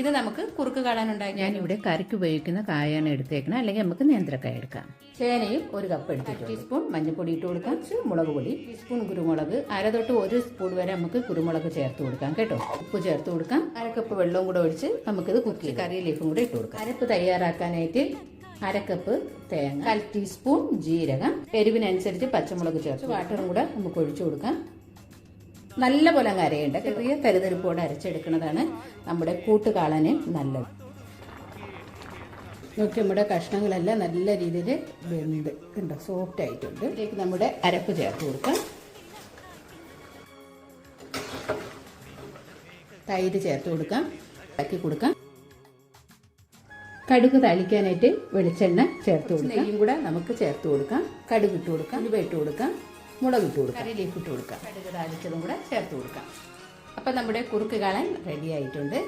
ഇത് നമുക്ക് കുറുക്ക് കാടാനുണ്ടായി ഞാൻ ഇവിടെ കറിക്ക് ഉപയോഗിക്കുന്ന കായാണ് എടുത്തേക്കണം. അല്ലെങ്കിൽ നമുക്ക് നേന്ത്രക്കായ എടുക്കാം. ചേനയും ഒരു കപ്പ് എടുത്തിട്ട് ടീസ്പൂൺ മഞ്ഞൾപ്പൊടി ഇട്ട് കൊടുക്കാം. മുളക് പൊടി ടീസ്പൂൺ കുരുമുളക് അര തൊട്ട് ഒരു സ്പൂൺ വരെ നമുക്ക് കുരുമുളക് ചേർത്ത് കൊടുക്കാം കേട്ടോ. ഉപ്പ് ചേർത്ത് കൊടുക്കാം. അര കപ്പ് വെള്ളവും കൂടെ ഒഴിച്ച് നമുക്കിത് കുക്ക് കറി ലീഫും കൂടെ ഇട്ട് കൊടുക്കാം. അരപ്പ് തയ്യാറാക്കാനായിട്ട് അര കപ്പ് തേങ്ങ കാൽ ടീസ്പൂൺ ജീരകം എരിവിനനുസരിച്ച് പച്ചമുളക് ചേർത്ത് വാട്ടറും കൂടെ നമുക്ക് ഒഴിച്ചു കൊടുക്കാം. നല്ല പോലെ അരയേണ്ട. ചെറിയ കരുതരിപ്പോടെ അരച്ചെടുക്കുന്നതാണ് നമ്മുടെ കൂട്ടുകാളന് നല്ലത്. നോക്കി നമ്മുടെ കഷ്ണങ്ങളെല്ലാം നല്ല രീതിയിൽ വെന്ത് കണ്ടോ സോഫ്റ്റ് ആയിട്ടുണ്ട്. ഇതിലേക്ക് നമ്മുടെ അരപ്പ് ചേർത്ത് കൊടുക്കാം. തൈര് ചേർത്ത് കൊടുക്കാം. ഇളക്കി കൊടുക്കാം. കടുക് തളിക്കാനായിട്ട് വെളിച്ചെണ്ണ ചേർത്ത് കൊടുക്കാം. നെയ്യും കൂടെ നമുക്ക് ചേർത്ത് കൊടുക്കാം. കടുക് ഇട്ട് കൊടുക്കാം. ഉലുവ ഇട്ട് കൊടുക്കാം. മുളക് ഇട്ട് കൊടുക്കാം. കറിയിലേക്ക് ഇട്ട് കൊടുക്കാം. കടുക് താളിച്ചതും കൂടെ ചേർത്ത് കൊടുക്കാം. അപ്പം നമ്മുടെ കുറുക്ക് കാളൻ റെഡി ആയിട്ടുണ്ട്.